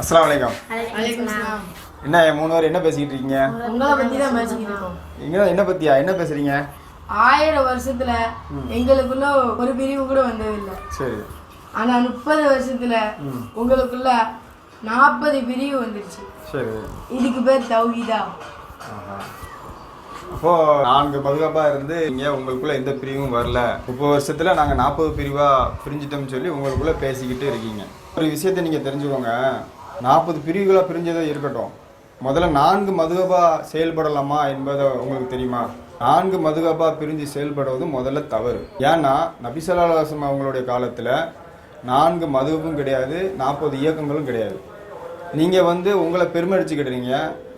அஸ்ஸலாமு அலைக்கும். வலைக்கும். என்ன மூணு பேர் என்ன பேசிக்கிட்டு இருக்கீங்க? உங்களை பத்தி தான் பேசிக்கிட்டு இருக்கோம். எங்க என்ன பத்தியா? என்ன பேசுறீங்க? ஆயிரம் வருஷத்துல எங்களுக்குள்ள ஒரு பிரிவு கூட வந்ததில்லை. சரி. ஆனா முப்பது வருஷத்துல உங்களுக்குள்ள நாற்பது பிரிவு வந்துருச்சு. சரி. இதுக்கு பேர் தௌஹீதா. அப்போ நான்கு மதுகப்பா இருந்து இங்க உங்களுக்குள்ள எந்த பிரிவும் வரல. முப்பது வருஷத்துல நாங்க நாற்பது பிரிவா பிரிஞ்சிட்டோம்னு சொல்லி உங்களுக்குள்ள பேசிக்கிட்டு இருக்கீங்க. ஒரு விஷயத்தை நீங்க தெரிஞ்சுக்கோங்க. நாற்பது பிரிவுகளாக பிரிஞ்சதே இருக்கட்டும். முதல்ல நான்கு மதுகபா செயல்படலாமா என்பதை உங்களுக்கு தெரியுமா? நான்கு மதுகபா பிரிஞ்சு செயல்படுவது முதல்ல தவறு. ஏன்னா நபிசல்லாசம் அவங்களுடைய காலத்தில் நான்கு மதுவும் கிடையாது நாற்பது இயக்கங்களும் கிடையாது. நீங்கள் வந்து உங்களை பெருமடிச்சுக்கிடுறீங்க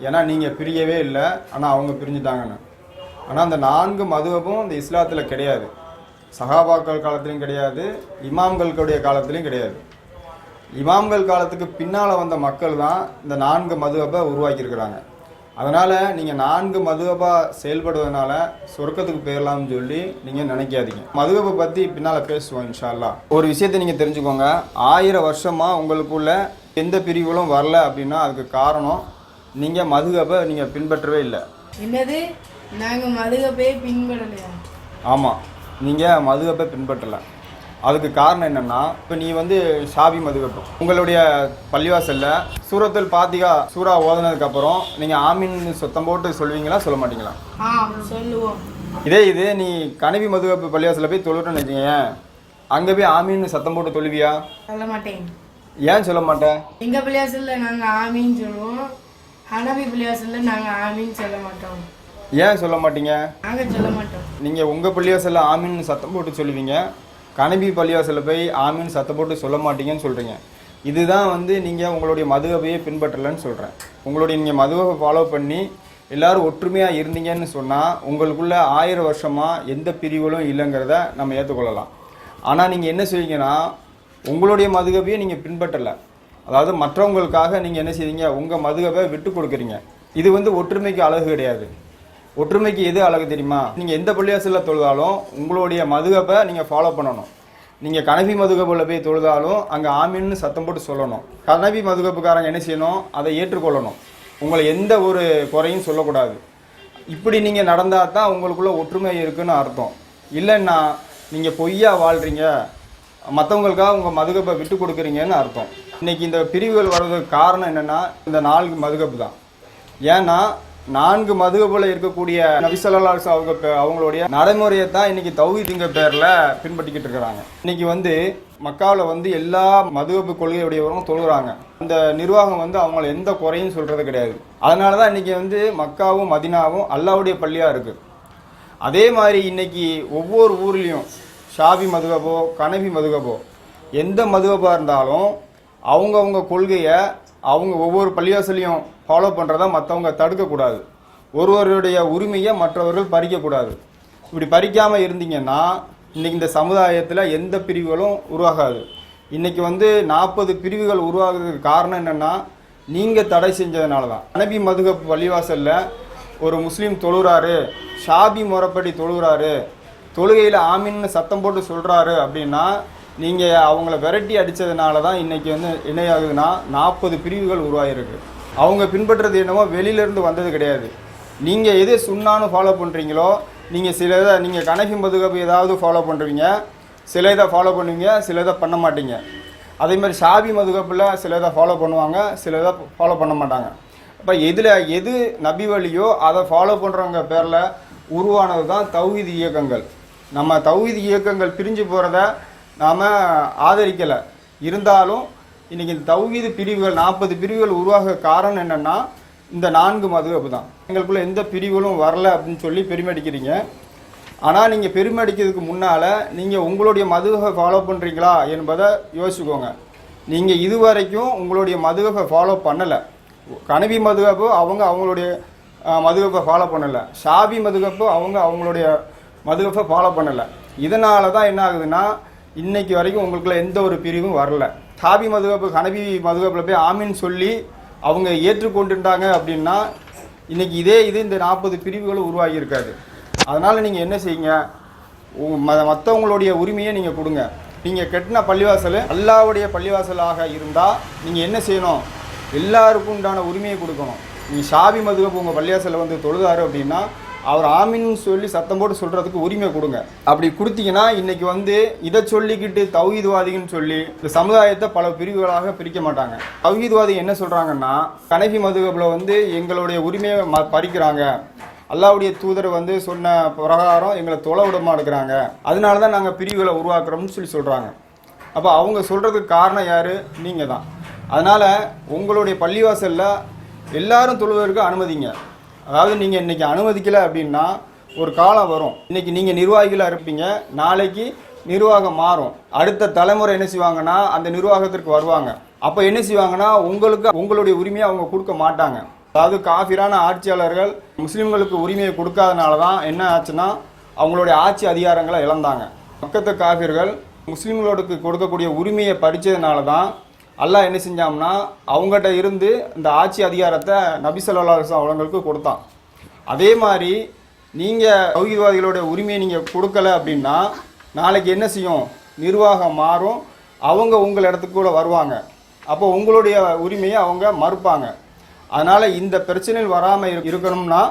ஏன்னா நீங்கள் பிரியவே இல்லை. ஆனால் அவங்க பிரிஞ்சுட்டாங்கன்னு. ஆனால் அந்த நான்கு மதுவப்பும் இந்த இஸ்லாத்தில் கிடையாது. சஹாபாக்கள் காலத்துலையும் கிடையாது இமாம்களுடைய காலத்துலையும் கிடையாது. இமாம்கள் காலத்துக்கு பின்னால் வந்த மக்கள் தான் இந்த நான்கு மதுவபை உருவாக்கியிருக்கிறாங்க. அதனால் நீங்கள் நான்கு மதுவபா செயல்படுவதனால சொர்க்கத்துக்கு போயிடலாம்னு சொல்லி நீங்கள் நினைக்காதீங்க. மதுவபை பற்றி பின்னால் பேசுவோம் இன்ஷா அல்லாஹ் ஒரு விஷயத்தை நீங்கள் தெரிஞ்சுக்கோங்க. ஆயிரம் வருஷமாக உங்களுக்குள்ள எந்த பிரிவுகளும் வரல அப்படின்னா அதுக்கு காரணம் நீங்கள் மதுகபை நீங்கள் பின்பற்றவே இல்லை. என்னது? நாங்க மதுகப்பே பின்பற்றலையா? ஆமாம் நீங்கள் மதுகப்பை பின்பற்றலை. அதுக்கு காரணம் என்னன்னா இப்போ நீ வந்து ஷாபி மதுகப்பு உங்களுடைய பள்ளிவாசலில் சூரத்தில் பாத்திகா சூறா ஓதுனதுக்கு அப்புறம் நீங்கள் ஆமீன் சுத்தம் போட்டு சொல்வீங்களா சொல்ல மாட்டீங்களா? சொல்லுவோம். இதே இது நீ கனவி மதுகப்பு பள்ளிவாசலில் போய் தொழுறேன்னு வச்சுக்கேன் அங்கே போய் ஆமீன் சத்தம் போட்டு தொழுவியா? சொல்ல மாட்டேன். ஏன் சொல்ல மாட்டேன் எங்க பிள்ளையாசல்ல நாங்க ஆமின்னு சொல்லுவோம். ஹனபி பிள்ளையாசல்ல நாங்க ஆமின்னு சொல்ல மாட்டோம். ஏன் சொல்ல மாட்டீங்க? நாங்க சொல்ல மாட்டோம். நீங்கள் உங்கள் பள்ளிவாசலில் ஆமீன் சத்தம் போட்டு சொல்லுவீங்க. கனபி பள்ளிவாசலில் போய் ஆமீன் சத்தம் போட்டு சொல்ல மாட்டீங்கன்னு சொல்கிறீங்க இதுதான் வந்து நீங்கள் உங்களுடைய மதுகபையே பின்பற்றலைன்னு சொல்கிறேன் உங்களுடைய நீங்கள் மதுகபை ஃபாலோ பண்ணி எல்லோரும் ஒற்றுமையாக இருந்தீங்கன்னு சொன்னால் உங்களுக்குள்ள ஆயிரம் வருஷமாக எந்த பிரிவுகளும் இல்லைங்கிறத நம்ம ஏற்றுக்கொள்ளலாம் ஆனால் நீங்கள் என்ன செய்வீங்கன்னா உங்களுடைய மதுகபையை நீங்கள் பின்பற்றலை. அதாவது மற்றவங்களுக்காக நீங்கள் என்ன செய்வீங்க உங்கள் மதுகபை விட்டு கொடுக்குறீங்க. இது வந்து ஒற்றுமைக்கு அழகு கிடையாது. ஒற்றுமைக்கு எது அழகு தெரியுமா? நீங்கள் எந்த பள்ளியாசலில் தொழுதாலும் உங்களுடைய மதுகப்பை நீங்கள் ஃபாலோ பண்ணணும். நீங்கள் கனவி மதுகப்பில் போய் தொழுதாலும் அங்கே ஆமீன்னு சத்தம் போட்டு சொல்லணும். கனவி மதுகப்புக்காரங்க என்ன செய்யணும்? அதை ஏற்றுக்கொள்ளணும். உங்களை எந்த ஒரு குறையும் சொல்லக்கூடாது. இப்படி நீங்கள் நடந்தால் தான் உங்களுக்குள்ளே ஒற்றுமை இருக்குன்னு அர்த்தம். இல்லைன்னா நீங்கள் பொய்யா வாழ்கிறீங்க மற்றவங்களுக்காக உங்கள் மதுகப்பை விட்டு கொடுக்குறீங்கன்னு அர்த்தம். இன்றைக்கி இந்த பிரிவுகள் வர்றதுக்கு காரணம் என்னென்னா இந்த நாலு மதுகப்பு தான். ஏன்னா நான்கு மதுகப்புல இருக்கக்கூடிய நபிசல்லாஸ் அவங்க அவங்களுடைய நடைமுறையை தான் இன்னைக்கு தௌஹீதுங்க பேரில் பின்பற்றிக்கிட்டு இருக்கிறாங்க. இன்னைக்கு வந்து மக்காவில் வந்து எல்லா மதுகப்பு கொள்கையுடையவரும் தொழுகிறாங்க. அந்த நிர்வாகம் வந்து அவங்கள எந்த குறையும் சொல்கிறது கிடையாது. அதனால தான் இன்றைக்கி வந்து மக்காவும் மதினாவும் அல்லாவுடைய பள்ளியாக இருக்குது அதே மாதிரி இன்னைக்கு ஒவ்வொரு ஊர்லேயும் ஷாபி மதுகபோ கனவி மதுகபோ எந்த மதுகபாக இருந்தாலும் அவங்கவுங்க கொள்கையை அவங்க ஒவ்வொரு பள்ளிவாசலையும் ஃபாலோ பண்ணுறத மற்றவங்க தடுக்கக்கூடாது. ஒருவருடைய உரிமையை மற்றவர்கள் பறிக்கக்கூடாது. இப்படி பறிக்காமல் இருந்தீங்கன்னா இன்றைக்கி இந்த சமுதாயத்தில் எந்த பிரிவுகளும் உருவாகாது. இன்றைக்கி வந்து நாற்பது பிரிவுகள் உருவாகிறதுக்கு காரணம் என்னென்னா நீங்கள் தடை செஞ்சதுனால தான் அனபி மதுகப் பள்ளிவாசலில் ஒரு முஸ்லீம் தொழுகிறாரு ஷாபி முறைப்படி தொழுகிறாரு தொழுகையில் ஆமின்னு சத்தம் போட்டு சொல்கிறாரு அப்படின்னா நீங்கள் அவங்கள விரட்டி அடித்ததுனால தான் இன்றைக்கி வந்து என்ன ஆகுதுன்னா நாற்பது பிரிவுகள் உருவாகிருக்கு அவங்க பின்பற்றுறது என்னமோ வெளியிலேருந்து வந்தது கிடையாது. நீங்கள் எது சுண்ணான்னு ஃபாலோ பண்ணுறீங்களோ நீங்கள் சில இதை நீங்கள் கணக்கு மதுகப்பு ஏதாவது ஃபாலோ பண்ணுறீங்க சில இதை ஃபாலோ பண்ணுவீங்க சில இதை பண்ண மாட்டீங்க. அதே மாதிரி சாபி மதுகப்பில் சில இதை ஃபாலோ பண்ணுவாங்க சில இதை ஃபாலோ பண்ண மாட்டாங்க. அப்போ எதில் எது நபி வழியோ அதை ஃபாலோ பண்ணுறவங்க பேரில் உருவானது தான் தௌஹீத் இயக்கங்கள். நம்ம தௌஹீத் இயக்கங்கள் பிரிஞ்சு போகிறத நாம் ஆதரிக்கலை. இருந்தாலும் இன்றைக்கி இந்த தௌஹீது பிரிவுகள் நாற்பது பிரிவுகள் உருவாக காரணம் என்னென்னா இந்த நான்கு மதுகப்பு தான் எங்களுக்குள்ளே எந்த பிரிவுகளும் வரல அப்படின்னு சொல்லி பெருமை அடிக்கிறீங்க ஆனால் நீங்கள் பெருமை அடிக்கிறதுக்கு முன்னால் நீங்கள் உங்களுடைய மதுகை ஃபாலோ பண்ணுறீங்களா என்பதை யோசிச்சுக்கோங்க. நீங்கள் இதுவரைக்கும் உங்களுடைய மதுகப்பை ஃபாலோ பண்ணலை. கனவி மதுகப்பு அவங்க அவங்களுடைய மதுகப்பை ஃபாலோ பண்ணலை. ஷாபி மதுகப்பு அவங்க அவங்களுடைய மதுகப்பை ஃபாலோ பண்ணலை. இதனால தான் என்ன ஆகுதுன்னா இன்றைக்கு வரைக்கும் உங்களுக்குள்ள எந்த ஒரு பிரிவும் வரல. தாபி மதுகப்பு கனவி மதுகப்பில் போய் ஆமின்னு சொல்லி அவங்க ஏற்றுக்கொண்டுட்டாங்க அப்படின்னா இன்றைக்கி இதே இது இந்த நாற்பது பிரிவுகளும் உருவாகி இருக்காது. அதனால் நீங்கள் என்ன செய்யுங்க? ம மற்றவங்களுடைய உரிமையை நீங்கள் கொடுங்க. நீங்கள் கட்டின பள்ளிவாசல் அல்லாவுடைய பள்ளிவாசலாக இருந்தால் நீங்கள் என்ன செய்யணும்? எல்லாருக்கும் உண்டான உரிமையை கொடுக்கணும். நீ ஷாபி மதுகப்பு உங்கள் பள்ளிவாசலில் வந்து தொழுதாரு அப்படின்னா அவர் ஆமின்னு சொல்லி சத்தம் போட்டு சொல்கிறதுக்கு உரிமை கொடுங்க. அப்படி கொடுத்தீங்கன்னா இன்னைக்கு வந்து இதை சொல்லிக்கிட்டு தௌஹீத்வாதின்னு சொல்லி இந்த சமுதாயத்தை பல பிரிவுகளாக பிரிக்க மாட்டாங்க. தௌஹீத்வாதி என்ன சொல்கிறாங்கன்னா கனகி மதுகப்பில் வந்து எங்களுடைய உரிமையை ம பறிக்கிறாங்க. அல்லாவுடைய தூதர் வந்து சொன்ன பிரகாரம் எங்களை தொலை விடமா எடுக்கிறாங்க. அதனால தான் நாங்கள் பிரிவுகளை உருவாக்குறோம்னு சொல்லி சொல்கிறாங்க அப்போ அவங்க சொல்கிறதுக்கு காரணம் யார்? நீங்கள் தான் அதனால் உங்களுடைய பள்ளிவாசலில் எல்லாரும் தொழுவதற்கு அனுமதிங்க. அதாவது நீங்கள் இன்றைக்கி அனுமதிக்கலை அப்படின்னா ஒரு காலம் வரும். இன்றைக்கி நீங்கள் நிர்வாகிகளாக இருப்பீங்க. நாளைக்கு நிர்வாகம் மாறும். அடுத்த தலைமுறை என்ன செய்வாங்கன்னா அந்த நிர்வாகத்திற்கு வருவாங்க. அப்போ என்ன செய்வாங்கன்னா உங்களுக்கு உங்களுடைய உரிமையை அவங்க கொடுக்க மாட்டாங்க. அதாவது காஃபிரான ஆட்சியாளர்கள் முஸ்லீம்களுக்கு உரிமையை கொடுக்காதனால தான் என்ன ஆச்சுன்னா அவங்களுடைய ஆட்சி அதிகாரங்களை இழந்தாங்க. பக்கத்து காஃபிர்கள் முஸ்லீம்களுக்கு கொடுக்கக்கூடிய உரிமையை படித்ததுனால தான் அல்லாஹ் என்ன செஞ்சோம்னா அவங்ககிட்ட இருந்து இந்த ஆட்சி அதிகாரத்தை நபி சொல்லா அவங்களுக்கு கொடுத்தான். அதே மாதிரி நீங்கள் தௌஹீத்வாதிகளுடைய உரிமையை நீங்கள் கொடுக்கல அப்படின்னா நாளைக்கு என்ன செய்யும்? நிர்வாகம் மாறும். அவங்க உங்கள் இடத்துக்கு கூட வருவாங்க. அப்போ உங்களுடைய உரிமையை அவங்க மறுப்பாங்க. அதனால் இந்த பிரச்சனையில் வராமல் இருக்கணும்னா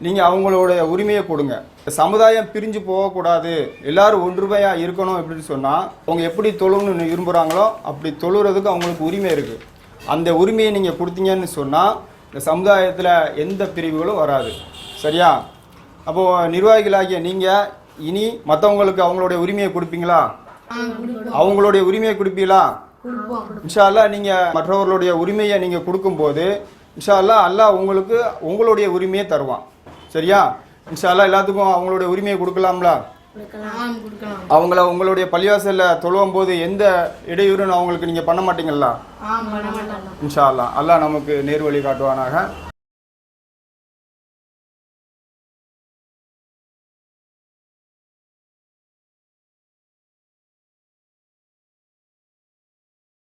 நீங்கள் அவங்களுடைய உரிமையை கொடுங்க சமுதாயம் பிரிஞ்சு போகக்கூடாது. எல்லாரும் ஒன்றுமையாக இருக்கணும் அப்படின்னு சொன்னால் அவங்க எப்படி தொழுன்னு விரும்புகிறாங்களோ அப்படி தொழுறதுக்கு அவங்களுக்கு உரிமை இருக்குது அந்த உரிமையை நீங்கள் கொடுத்தீங்கன்னு சொன்னால் இந்த சமுதாயத்தில் எந்த பிரிவுகளும் வராது. சரியா? அப்போது நிர்வாகிகளாகிய நீங்கள் இனி மற்றவங்களுக்கு அவங்களுடைய உரிமையை கொடுப்பீங்களா? அவங்களுடைய உரிமையை கொடுப்பீங்களா? இன்ஷால்லா நீங்கள் மற்றவர்களுடைய உரிமையை நீங்கள் கொடுக்கும்போது இன்ஷால்லா அல்லாஹ் உங்களுக்கு உங்களுடைய உரிமையை தருவான். சரியா? இன்ஷா அல்லாஹ் எல்லாத்துக்கும் அவங்களுடைய உரிமையை கொடுக்கலாம்ல? அவங்கள உங்களுடைய பள்ளிவாசலில் தொழுவும் போது எந்த இடையூறுன்னு அவங்களுக்கு நீங்கள் பண்ண மாட்டீங்களா இன்ஷா அல்லாஹ் அல்லாஹ் நமக்கு நேர்வழி காட்டுவானாக.